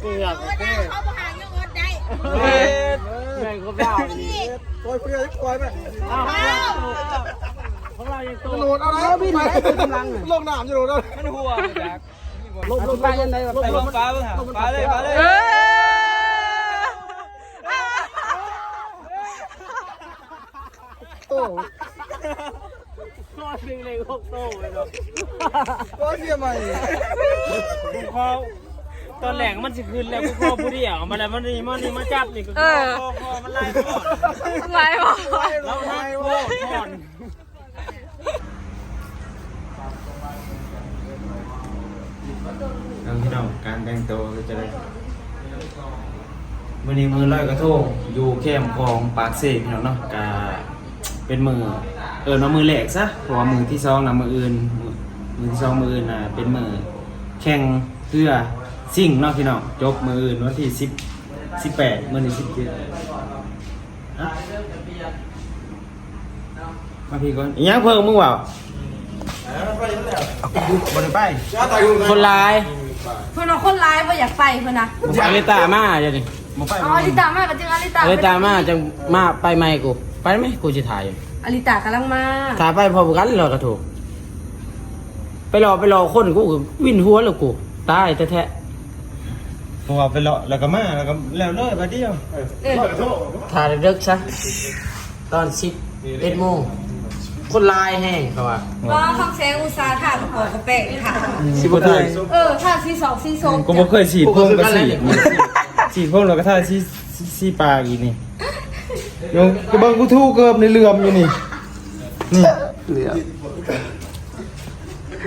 เกือบเขาได้เขาบ่หางยังอดได้แม่งก็เล่าดิปล่อยเปลือยปล่อยไปเอาของเรายังตัวโหลดเอาแล้วพี่ไหนลงน้ำจะโหลดเอามันหัวลงลงไปยังไงไปลงฟ้าบิ่งหาฟ้าเลยฟ้าเลยเออโอ้ข้อหนึ่งเลยหกโต้เลยเนาะก็เสียใหม่กูคอ ตอนแหลงมันสิคืนแล้วกูคอผู้เดียวมาแล้วมันนี่มันนี่มาจับนี่ก็เออคอคอมันไล่ก่อนไรบอกเราให้โว้ก่อนน้องพี่น้องการแต่งตัวก็จะได้มือนี้มือลอยกระทงอยู่แคมป์ของปากเสกพี่น้องเนาะกาเป็นมือเออเนาะมือแหลกซะเพราะว่ามือที่สองนะมืออื่นมือที่สองมืออื่นน่ะเป็นมือแข่งเพื่อ ซิ่งเนาะพี่น้องจบมืออื่นวันที่สิบสิบแปดเมื่อนี้สิบเจ็ดมาพี่ก่อนอีหยังเพิ่งมึงว่าบนไปคนร้ายเพื่อนเอาคนร้ายว่าอยากไปเพื่อนนะอลิตามาเดี๋ยวนี้อ๋ออลิตามากับจึงอลิตาอลิตามาจังมาไปไหมกูไปไหมกูจะถ่ายอลิตากำลังมาถ่ายไปพอกันรอกระถูกไปรอไปรอคนกูวิ่นหัวแล้วกูตายแท้ ผมว่าไปเลาะแล้วก็มาแล้วก็แล้วเลยไปเดียวเออๆถ่ายเด็กซะตอนสิบเอ็ดโมงคนลายแห้งเขาว่าว่าคำแซงอุตสาห์ถ่ากระโปรงกระเปะค่ะสิบไทยเออถ่าซีสองซีโซกูบ่เคยฉีดพ่นก็ฉีดฉีดพ่นแล้วก็ท่าซีซีปากอีกนี่ยงกระเบิงกูทู่เกิบในเรือมอยู่นี่นี่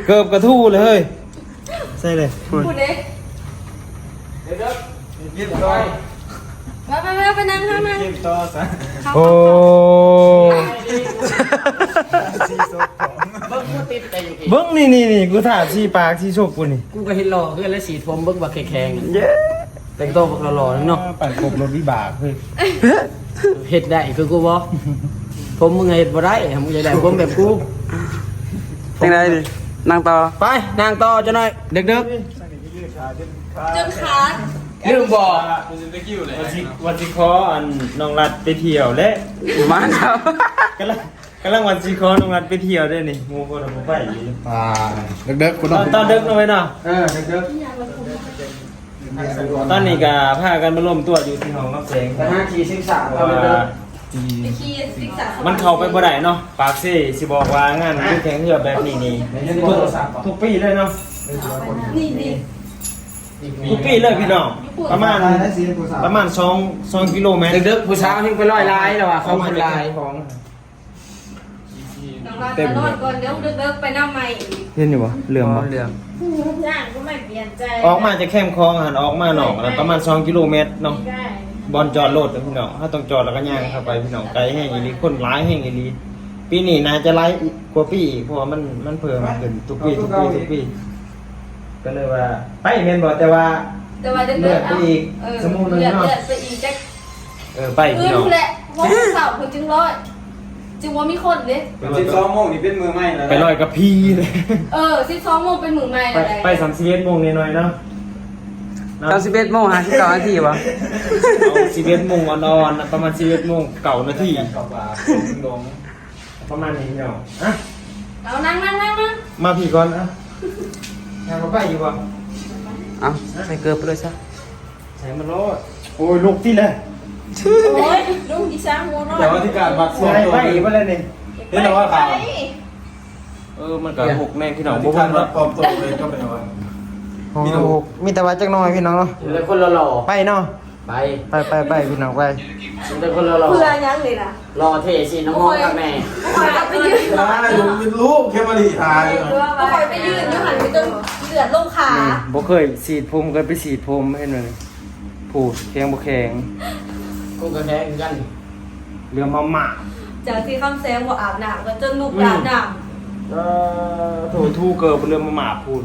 เกิบกระทู่เลยเฮ้ยใช่เลยพูดเด้มาไปไปไปนั่งข้างนั่งโอ้เบิ้งกูติดแต่อยู่พี่เบิ้งนี่นี่นี่กูถ่าซีปากซีโชกกูนี่ กูก็เห็นรอเพื่อนแล้วสีผมเบิ้งบักแข็งๆอะแต่งตัวบักหล่อๆเนาะปั่นกบรถวิบากเฮ้ยเฮ็ดได้คือกูบ่ผมมึงเฮ็ดบ่ได้มึงจะได้ผมแบบกูยังไงดินั่งต่อไปนางต่อจะหน่อยเด็กจนขาดๆ ลืมบอกวันสิวันสิขออันน้องรัดไปเที่ยวและมาครับกำลังกำลังวันสิขอน้องรัดไปเที่ยวด้วยนี่งูคนเอาไปอยู่อ่าเด็กๆคุณตน้อองนตอนดึกหน่อยเนาะเออเด็กตอนนี้ก็พากันมาร่วมตัวอยู่ที่ห้องรับแสงแต่ห้าทีสิบสามเพเอาราะเลยว่าไปขี่ซิกซกมันเข้าไปบ่ได้เนาะปากซี่สิบอกว่างานคือแข่งเรือแบบนี้นี่ทุกทุกปีเลยเนาะนี่นี่ ทุกปีเลยพี่น้องประมาณๆได้สีผู้สาวประมาณ2 2กิโลเมตรเด็กๆผู้สาวที่ไปร้อยลายแล้วว่ะเขาคนลายของน้องรักจะนอนก่อนเดี๋ยวเดิกๆไปน้ำใหม่อีกเห็นอยู่บ่เรือมบ่เรื่องย่างก็ไม่เปลี่ยนใจออกมาจากแคมป์คลองหันออกมาหนองแล้วประมาณ2กิโลเมตรเนาะได้บอลจอดรถนะพี่น้องถ้าต้องจอดแล้วก็ย่างเข้าไปพี่น้องไกลแห้งอีหลีคนร้ายแห้งอีหลีปีนี้น่าจะร้ายกว่าปีอีกเพราะว่ามันมันเพิ่มขึ้นทุกปีทุกปีทุกปี ก็เลยว่าไปเมนบอกแต่ว่า แต่ว่าเดิกๆเลือดไปอีกเออสมุนเลยเลือดเนาะ เลือดไปอีกจักเออไปเอพี่อน้อง แหละเพราะว่าเสาร์คนจึงร้อยจึงว่ามีคนเด้สิบสองโมงนี่เป็นมือใหม่แล้วไปลอยกับพี่เลยเออสิบสองโมงเป็นหมื่นใหม่ไปอะไรไปสามสิบเอ็ดโมงนิดหน่อยเนาะเก้าสิบเอ็ดโมงห้าสิบเก้านาทีวะเอาสิบเอ็ดโมงนอนๆประมาณสิบเอ็ดโมงเก่านาทีประมาณนี้พี่น้องอะ เอานั่งนั่งนั่งนั่งมาพี่ก่อนอะ อยากมาไปอยู่ป่ะเอ้าใส่เกลือไปเลยซะใส่มันรอดโอ้ยลุกที่เลยโอ้ยลุงดิฉันหัวน้อยแต่ว่าที่การบัตรไปไปไปเลยนี่เห็นแต่ว่าข่าวเออมันก็หกแน่พี่น้องที่บ่การเพิ่นบัตรปลอมตัวเลยก็เป็นว่ามีแต่หกมีแต่ว่าจักหน่อยพี่น้องเนาะเลยคนหล่อไปเนาะๆ ไปไปไปไปพี่น้องไปเลยคนหล่อเพื่อยังเลยนะๆรอเทสิน้องมองกับแม่คอยไปยืนอ่าอยู่เป็นลูกแค่มาดีทายคอยไปยืนอยู่หันไปจนเลือดลงขาบ่เคยสีดผมเคยไปสีดผมเห็นไหมผูดแข็งบ่แข็งกูก็แพ้เหมือนกันเรือมาหมาจากที่คำแซงว่าอาบน้ำก็จนลูกอาบน้เออโถทูเกิดเรือมาหมาพูด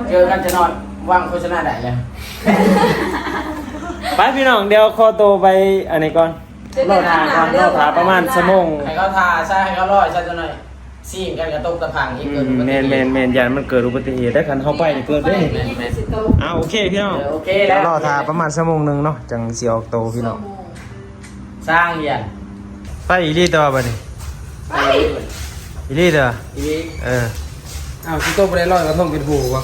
ำเจอกันจะนอน ว่างโฆษณาได้เลยไปพี่น้องเดี๋ยวขอโตวไปอันนี้ก่อนเจอรกัอนทาก่อนรอทาประมาณชั่วโมงให้เขาทาใช่ให้เขาร้อยใช่จะหน่อยซีมกันกระตกกระพังอีกเกินแมนแมนแมนยันมันเกิดอุบัติเหตุได้คันเข้าไปนี่เกิดได้แมนแมนอ่าโอเคพี่น้องโอเคแล้วรอทาประมาณชั่วโมงหนึงเนาะจังสิออกโตพี่น้องสร้างเรียนไปอีลี่ต่อบัดนี้ไปอีลี่ต่ออีกเอออ้าวสิโตบ่ได้ร้อยกระทงเป็นหูบ่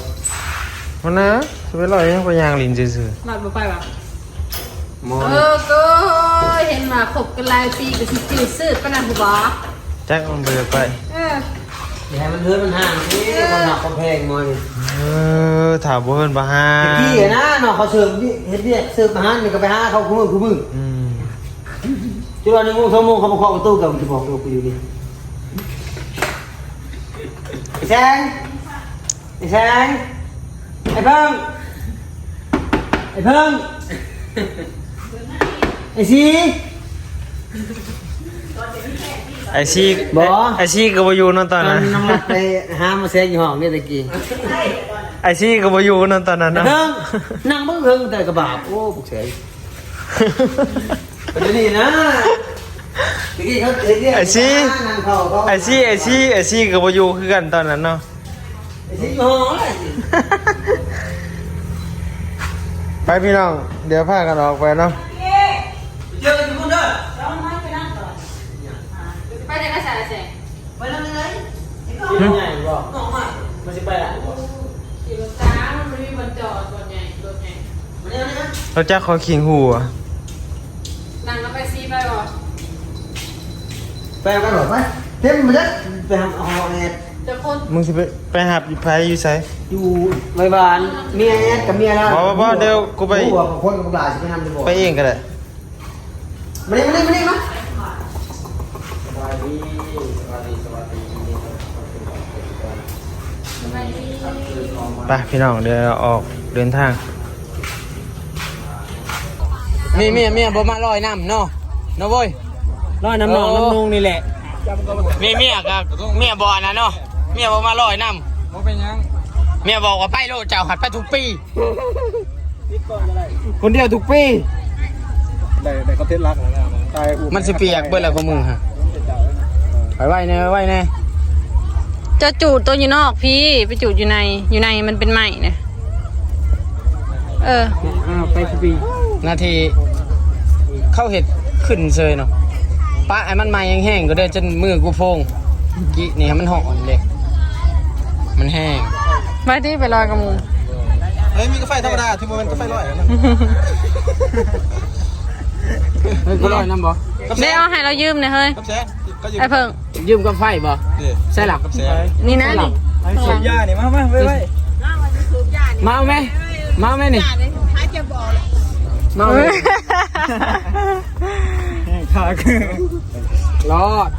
มันนะสิไปลอยยังไปยางลินซื่อมาบ่ไปว่ะๆหมอเออก็เห็นมาคบกันหลายปีก็สิจืดซื่อปานนั้นบ่บ่จักมันบ่ได้ไปเอออย่าให้มันเฮือนมันห่างที่คนหนักคนแพงมอยเออถามบ่เพิ่นบ่ฮาพี่นะเนาะเขาเสิร์ฟเฮ็ดเวียกเสิร์ฟอาหารนี่ก็ไปหาเขาคู่มือคู่มืออืมจุดวันหนึ่งโมงสองโมงเขามาเคาะประตูกับจะบอกตัวกูอยู่นี่ไอ้แซงไอ้แซง ไอ้เพิ่งไอ้เพิ่งไอ้ซีไอซี่บ่ ไอซี่ก็บ่อยู่เนั่นตอนนั้น น้ำมันไปหามาแซงอยู่ห้องนี่ตะกี้ไอซี่ก็บ่อยู่เนั่นตอนนั้นไอ้นะเพิ่งนั่งเบิ่งเพิ่งแต่กระบาบโอ้ปุกเฉยเป็นนี่นะตะกี้เขาเรียกไอซี่นั่งเข้าเขาไอซี่ไอซี่ไอซี่ก็บ่อยู่คือกันตอนนั้นเนาะ ไอ้ซีอยู่ห้อเลยไปพี่น้อง เดี๋ยวพากันออกไปเนาะเจอกันทุกคนเด้อไปได้ก็ใส่แสงไปแล้วเลยที่ใหญ่บอกน้องมามันจะไปละบอกขี่รถจ้างมันบ่มีบนจอดบนใหญ่รถใหญ่มันยังไงนะเราจะขอขิงหูอะนั่งแล้วไปซีไปบ่ไปกันหรอไปเต็มมาเลยไปทำเอาแอด เดี๋ยวคนมึงสิไปไปหาอยู่ไผอยู่ไสอยู่ใบบ้านเมียแอดกับเมียแล้วบ่บ่บ่เดี๋ยวกูไปหัวของคนกับหลานจะไปทำจะบอกไปเองก็ได้มาเลยมาเลยมาเลยมาไปพี่น้องเดี๋ยวออกเดินทางมีเมียเมียบ่มาลอยน้ำเนาะเนาะเว้ยลอยน้ำหนองน้ำนุงนี่แหละมีเมียกับเมียบ่อนะเนาะ เมียบ่มาลอยน้ำบ่เป็นหยังเมียบอกว่าไปโลดเจ้าหัดไปทุกปีคนเดียวทุกปีได้ได้คอนเทนต์รักแล้วตายมันสิเปียกเบิ่แล้วของมึงฮะไปไว้แน่ไปไว้แน่จะจูดตัวอยู่นอกพี่ไปจูดอยู่ในอยู่ในมันเป็นใหม่เนี่ยเอออ้าวไปทุกปีนาทีเข้าเห็ดขึ้นเซยเนาะป้าไอ้มันมายังแห้งก็ได้จนมือกูโพงกี้นี่มันห่อนเลย มันแห้งไปที่ไปลอยกระมูเฮ้ยมีกาแฟธรรมดาที่บ่แม่นกาแฟร้อยนะเฮ้ยกูลอยน้ำบ่เดี๋ยวเอาให้เรายืมหน่อยเฮ้ยกับแซนก็อยู่ไอ้เพิ่งยืมกับไฟบ่นี่ใช่หลักกับแซนนี่นะนี่สูบยานี่มามาไว้ไว้มาเอาไหมมาเอาไหมนี่มาเอาไหมขาคือรอด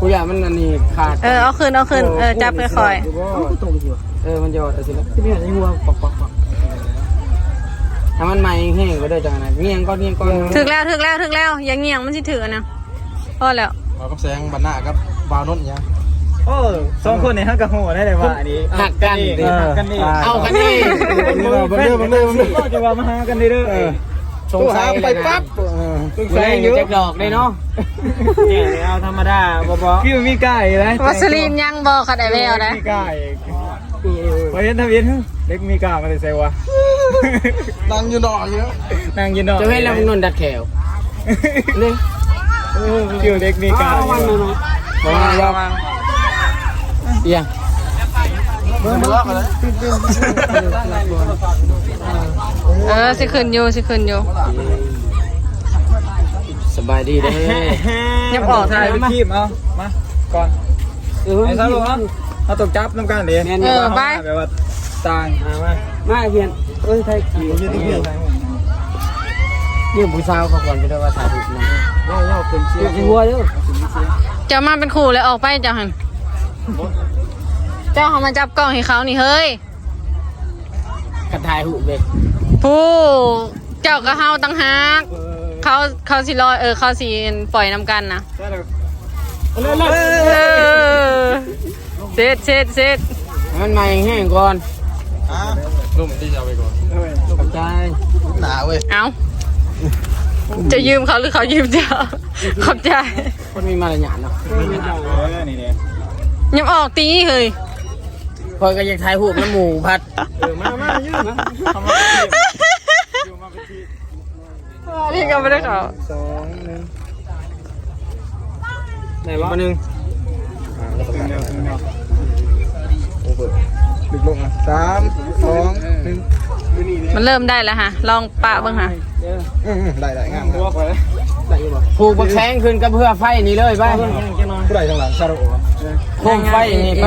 กูอยากมันอันนี้ขาดเออเอาคืนเอาคืนเออจับไปคอยเออมันจะเอาแต่สิละที่นี่หัวปอกปอกปอกถ้ามันมาแห้งก็ได้จังนะเงี้ยงก็เงี้ยงก็ถึกแล้วถึกแล้วถึกแล้วอย่างเงียงมันสิถึกอะนะพอแล้วมากับแซงบันหน้ากับบาวนนท์เนี่ยโอ้สองคนเนี่ยฮักกับหัวได้เลยว่าอันนี้หักกัน เออกันนี่เอากันนี่บังเด้อบังเด้อบังเด้อจะว่ามาหากันได้เด้อ สงสัยไปปั๊บกูแรงอยู่แจ็คดอกได้เนาะเนี่ยเอาธรรมดาบ่บ่พี่มันมีไก่เลยวัสลีนยังบอกขัดไอแววนะมีไก่พอเห็นทะเบียนเล็กมีกามาเลยใส่วะนั่งอยู่ดอกอยู่นั่งยินดอกจะให้เรานนดัดแขวนี่คิวเล็กมีกาเอาวันนึงบอกว่าว่าเอียง เออสิขึ้นอยู่สิขึ้นอยู่สบายดีเด้ยังออกถ่ายไปคีบเอามาก่อนเออไอ้ซาลูกเอาตกจับน้ำกันเดี๋ยวแบบว่าต่างมามาเพียนเอ้ยไทยขี่ยืดที่เพียงเรื่องผู้สาวเขาก่อนจะได้ว่าถ่ายรูปนะเล่าเล่าเป็นเสียงหัวเด้อจะมาเป็นขู่เลยออกไปเจ้าหัน เจ้าเขามาจับกล้องให้เขานี่เฮ้ยกระถ่ายหูเบ็ดผู้เจ้าก็เฮาตั้งหากเขาเขาสิลอยเออเขาสิปล่อยนำกันนะได้เลยเออเสร็จเสร็จเสร็จมันมาแห้งก่อนอะนุ่มที่จะเอาไปก่อนขอบใจหนาเว้ยเอาจะยืมเขาหรือเขายืมเจ้าขอบใจคนมีมารยาทเนาะเออนี่เนี่ยยังออกตีเฮ้ย คอยก็อยากถ่ายรูปน้ำหมูพัดเออมามายืนนะทำมาอยู่มาเป็นทีนี่ก็ไม่ได้เขาสองหนึ่งไหนวะมาหนึ่งอ่าแล้วก็เดียวเดียวโอ้เบิร์ดึกลงอะสามสองหนึ่งมันเริ่มได้แล้วฮะ ลองปะบ้างฮะได้ได้งามหัวไปผูกบักแข้งขึ้นกับเพื่อไฟนี่เลยไปผู้ใดจังหลังซาโร่โคมไฟนี่ไป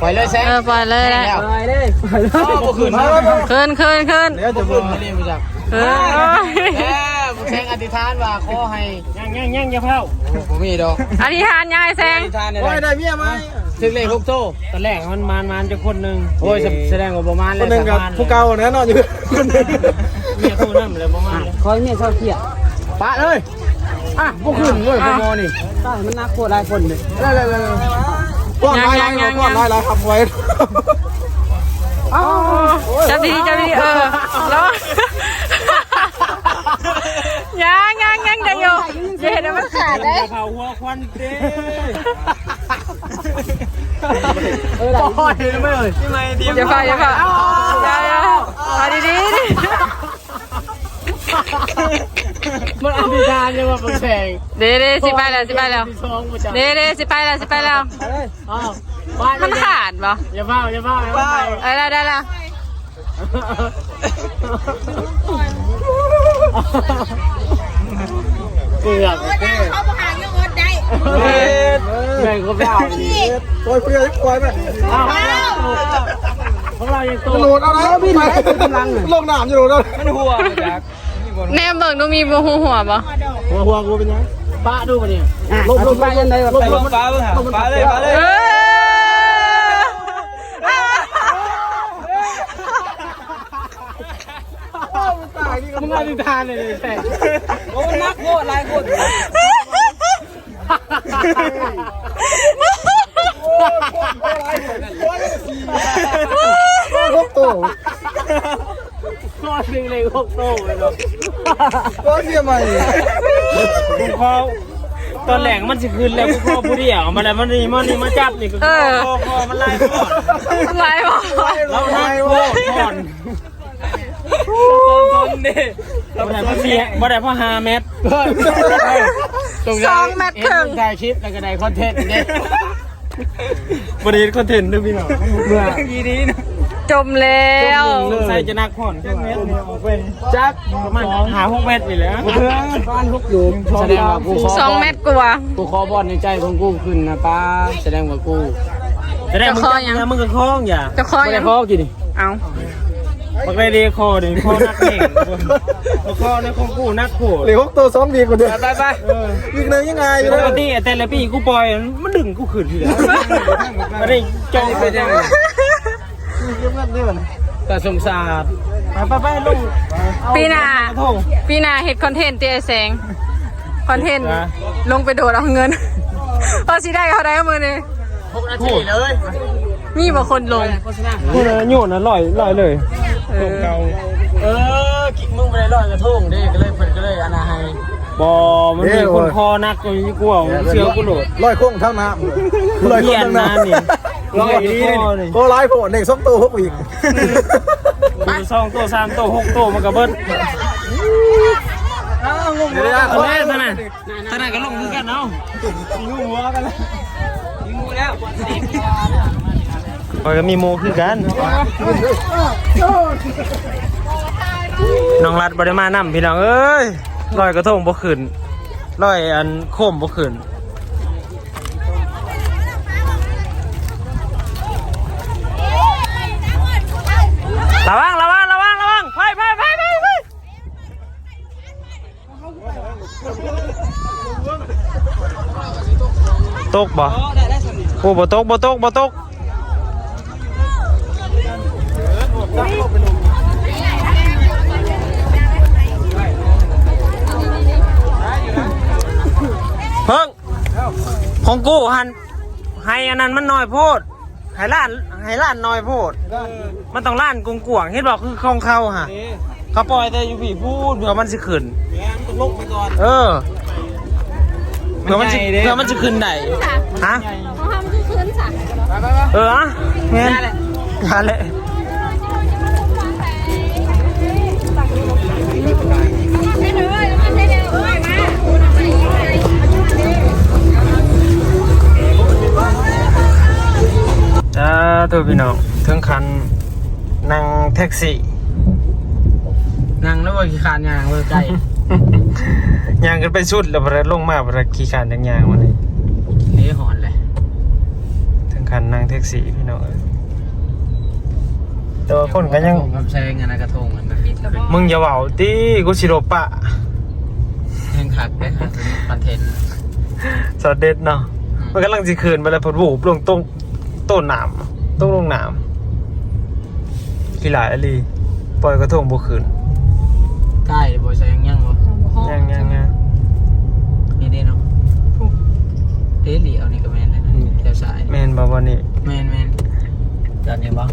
ปล่อยเลยแซงเออปล่อยเลยได้ปล่อยเลยพ่อบุขึ้นมาขึ้นขึ้นขึ้นเดี๋ยวจะบุบขึ้อนกมาเรียนมาจากเออแม่บุแซงอธิษฐานว่าขอให้ยังยังยังอย่าเผาผมมีดอกอธิษฐานยายแซองธิษฐานเนี่ยโอ้ยได้เมียไหมถึงเลขหกโตตอนแรกมันมานมานจะคนหนึ่งโอ้ยแสดงว่าประมาณเลคนยหนึ่งกับผู้เก่าแน่นอนอยู่คนหนึ่งเมียโทรนั่นเลยประมาณเลยคอยเมียชอบเที่ยวปะเลยอะบุขึ้นเลยพมนี่มันนักโคตรหลายคนเลยเลยเลยเลย ก้อนลายลายก้อนลายลายทำไว้จับดีจับดีเออแล้วยังยังยังจะอยู่อย่าเห็นว่ามันขาดได้เผาหัวควันเด้ปล่อยเลยไม่เลยอย่าฝ่าอย่าฝ่าอย่าอย่าเอาดีดีดิ มันอธิษฐานเลยว่าบุแซงเด้เด้สิไปแล้วสิไปแล้วที่สองบุจังเด้เด้สิไปแล้วสิไปแล้ว อ้าวมันขาดปะอย่าเฝ้าอย่าเฝ้าอย่าเฝ้าเออได้ได้แล้วเกือบเขาบ่หาเงินอดได้แม่งก็เฝ้าปล่อยเพื่อนปล่อยแบบของเรายังโตโหลดเอาแล้วพี่ไหนลงน้ำอยู่โหลดมันหัวจา กแนมเบิ่งดูมีบ่หัวหัวปะหัวหัวกูเป็นยังป้าดูมาเนี่ยลงลงไปยังไงลงลงฟ้าเบิ่งหาฟ้าเลยฟ้าเลยเออมึงอธิษฐานเลยแต่โอ้นักโคตรลายโคตร ลงโต ข้อหนึ่งเลยหกโตเลยเนาะก็เสียใหม่กูพอตอนแหลงมันสิคืนแล้วกูพอผู้เดียวมาแล้วมันนี่มันนี่มาจับนี่กูพอพอมันไล่ก่อนไหลบ่เราไล่โคตรก่อนตนเด้บ่ได้พ่อเสียบ่ได้พ่อหาเม็ดสองแมตรครึ่งได้คลิปแล้วก็ได้คอนเทนต์เนี่ยบริษัทคอนเทนต์ด้วยพี่น้องเมื่อกี้นี้นะ จมแล้วใส่จะนักผ่อนเครื่องเม็ดเนี่ยออกเป็นจักประมาณหาหกเม็ดนี่แหละบ้านลูกอยู่แสดงว่ากูขอสองเม็ดกว่ากูขอบอลในใจของกูขึ้นนะป้าแสดงว่ากูจะได้มึงจะมึงก็คล้องอย่าจะคอยไม่ยัได้งพอกินเอาบักได้ดีคอดิคอนักเองบักคอในของกูนักโผล่เหลือหกตัวซ้อมดีกว่าเดิมไปไปอีกหนึ่งยังไงอยู่ปนะกติแต่ละปีกูปล่อยมันดึงกูขึ้นอยู่แล้วไม่ได้จองไปยัง แต่สงสารไปไปลงปีหน้าทงปีหน้าเฮ็ดคอนเทนต์เตียแสงคอนเทนต์ลงไปโดดเอาเงินพอสิได้เขาได้เอามือนี่หกนาทีเลยมีบ่คนลงกูเลยโยนนะลอยลอยเลยตรงเก่าเออกินมึงไปได้ลอยกระทงดิก็เลยเพิ่นก็เลยอนาให้บอมันมีคนคอนักกูยิ่กลัวเชื่อกูโหลดลอยโค้งเท่าน้ำลอยโค้งเท่านะน้ำ นี่ลอยดีนี่โอ้ไล่โผล่เด็กสองตัวหกอีกกูสองตัวสามตัวหกตัวมันกระเบิดเดี๋ยวนะตอนแรกท่านน่ะท่านน่ะก็ลงคือกันเอายิงหัวกันแล้วยิงหัวแล้วคอยก็มีโมคือกัน น้องรัดบริมานํพี่น้องเอ้ยลอยกระทงบ่ขึ้นลอยอันโคมบ่ขึ้น ระวังระวังระวังระวังไปไปไปไปไปตกบ่โอ้บ่ตกบ่ตกบ่ตกเพิ่งของกูหันให้อันนั้นมันน้อยโพด ให้ล้านให้ล้านน้อยโพดมันต้องล้านกวงๆเห็นบอกคือของเขาฮะเขาปล่อยแต่อยู่ผีพูดเผื่อมันสิขึ้นแม่ต้องลงไปก่อน เออเผื่อมันสิมันใหญ่เด้ เผื่อมันจะขึ้นได้ฮะ เขาทำคือคืนสักเอออะเงี้ยอย่าเลย จ้าตัวพี่น้องถึงคันนั่งแท็กซี่นั่งแล้วว่าขี้ขานยางเลยใกล้ย่างกันไปสุดแล้วพอลงมาพอขี่ขานยังยางมาเลยนี่หอนเลยถึงคันนั่งแท็กซี่พี่น้องเอ้ยแต่ว่าคนก็ยังกับแซงอันนะกระทงอันนะมึงอย่าเว้าติกูสิโดปะแห้งขัดได้ค่ะคอนเทนต์สอดเด็ดเนาะมันกำลังสิคืนไปแล้วพอบูบลงต้น ต้นน้ำต้นลงน้ำกี่หลายอลีปล่อยกระทงบ่คืนใกล้บ่แซงยังบ่ยังยังยังนี่เด้เนาะเดลี่เอานี่ก็แม่นเลยนะแถวสายแม่นบ่วันนี้แม่นแม่นจานนี้บ่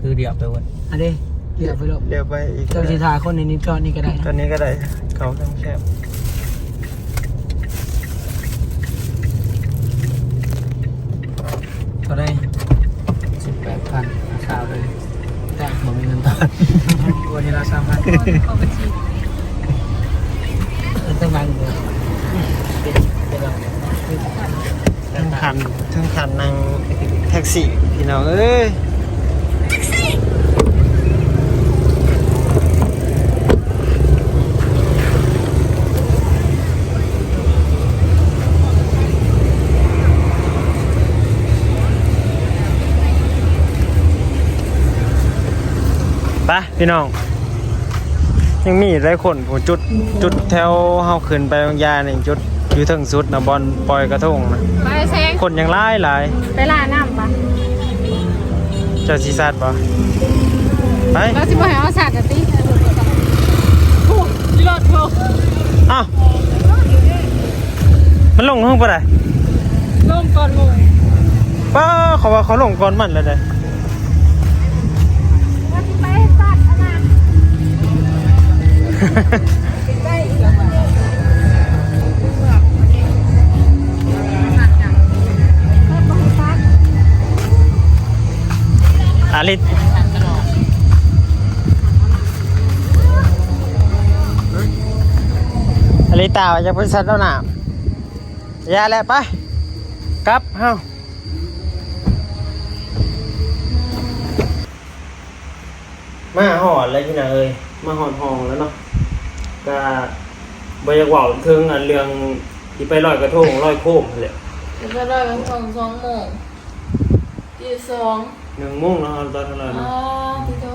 คือเดียวไปวันอันนี้เดียวไปลบเดี๋ยวไปอีกเจ้าสิทาคนในนี้ก็นี่ก็ได้ตอนนี้ก็ได้เขาต้องแคบก็ได้สิบแปดพันข่าวเลยแต่ผมมีเงินตอน วันนี้เราสามารถต้องบังเลยเป็นแบบทั้งคันทั้งคันนั่งแท็กซี่พี่น้องเอ้ย ไปพี่น้อง ยังมีหลายคนผมจุดจุดแถวเฮาขึ้นไปบางยานี่จุดอยู่ถึงสุดนะบอลปล่อยกระทงนะไปแซงคนยังหลายหลายไปลาน้ำปะเจ้าซีซาดปะไปเราสิบ่ให้เอาสากกะติโอ้รถโถอ้าวมันลงห้องปะไดลงก่อนลงป้าเขาว่าเขาลงก่อนมันแล้วเด้ อาลิตอาลิตาว่าจะเป็นสัตว์แล้วนามอย่าแหละไปกลับเฮามาหอดแล้วพี่นเอ้ยมาหอดหองแล้วเนาะ ก็บอยากเว่าถึงอันเรื่องที่ไปลอยกระทงลอยโคมนั่นแหละจะไปได้เป็นสองสองโมงตีสองหนึ่งโมงเนาะตอนเท่าไหร่อ๋อเนาะที่เขา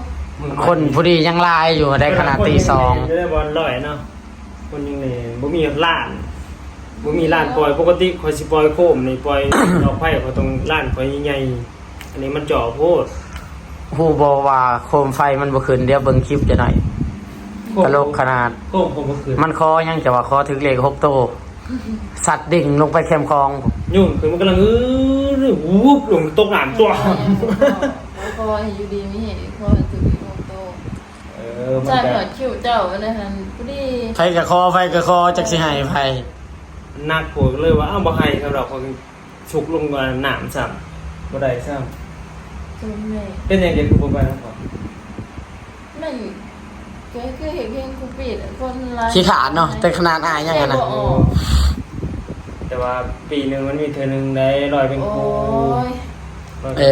คนผู้ดียังลายอยู่ได้ขนาดตีสองจะได้บอลลอยเนาะคนยังนี่บ่มีล้านบ่มีล้านปล่อยปกติคอยสิปล่อยโคมนี่ปล่อย ดอกไผ่เขาต้องล้านคอยใหญ่ๆอันนี้มันจ่อโพดผู้บอกว่าโคมไฟมันบ่ขึ้นเดี๋ยวเบิ่งคลิปจะหน่อย ตลกขนาดโคมผมก็คือมันคอยังจะว่าคอถึงเลขหกโต สัตว์ดิ่งลงไปแคมคลอง ยุ่งคือมันกำลังอื้อวูบลงตกน้ำตัว พอเห็นอยู่ดีไม่เห็นพอเห็นถึงมีโมโตเออมันจ่ายก็หอดคิวเจ้าวันนั้นพอดีไฟกับคอไฟกับคอจักสิให้ไฟนักโผล่เลยว่าอ้าวบ่ให้ครับเราคนฉุกลงมาน้ำซ้ำบ่ได้ซ้จนแม่ำเป็นอย่างเดียวคือบ่ไปแล้วพอมัน ก็คือเห็นเพียงคูปิดคนร้ายขี้ขาดเนาะแต่ขนาดอายยังไงนะ แกบอกออกแต่ว่าปีหนึงมันมีเธอหนึงได้ลอยเป็นโอ้ครูยลอยเอ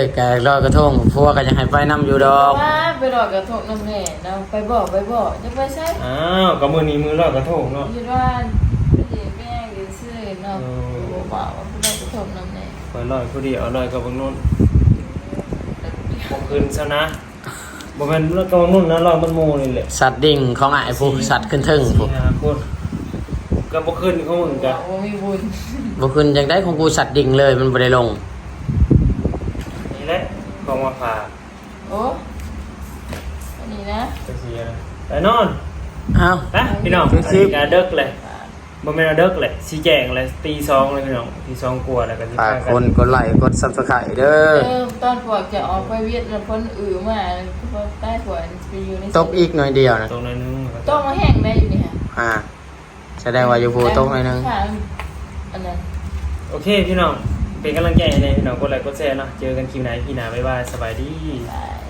เป็นอแกลอยกระทงพวกก็ยังให้ไฟน้ำอยู่ดอก ว่าไปหลอกกระทงน้ำแน่เราไปบอกไปบอกจะไปใช่อ้าวก็มือนี้มือลอยกระทงเนาะคิดว่าไม่ดีแม่กินซื้อเนาะบอกว่าไปหลอกกระทงน้ำแน่คอยลอยผู้เดียวลอยกับบางนุ่นบ่คืนซะนะ บ่แม่นลอยกับบางนุ่นนะลอยมันโมนี่แหละสัตว์ดิ่งของอ้ายผู้สัตว์ขึ้นถึงผู้สี่ห้าคนก็บ่คืนของมึงบก็อกว่ามีบุญบ่ขึ้นจังได้ของกูสัตว์ดิ่งเลยมันบ่ได้ลง นี่แหละของมาฝากโอ้อันนี้นะ จังซี่นะไปนอนเอ้าไปพี่น้องคือกาเดึกเลย บ่แม่นว่าเด็กแหละสิแจงเลยตีสองเลยพี่น้องตีสองกว่าแล้วก็สิฝากพาคกันนกดไลค์กด Subscribe เด้อเออตอนพวกจะออกไปเวียดแล้วคนอื่นมาพวกใต้หัวไปอยู่ในตกอีกหน่อยเดียวนะ ตรงนั้นนึงต้องมาแห้งได้อยู่นี่ฮะอ่า แสดงว่าอยู่ภูตกหน่อยนึง ค่ะอันนั้น โอเคพี่น้องเป็นกำลังใจให้เลยพี่น้องกดไลค์กดแชร์เนาะเจอกันคลิวไหนพี่หนาบ๊ายบายสบายดีบาย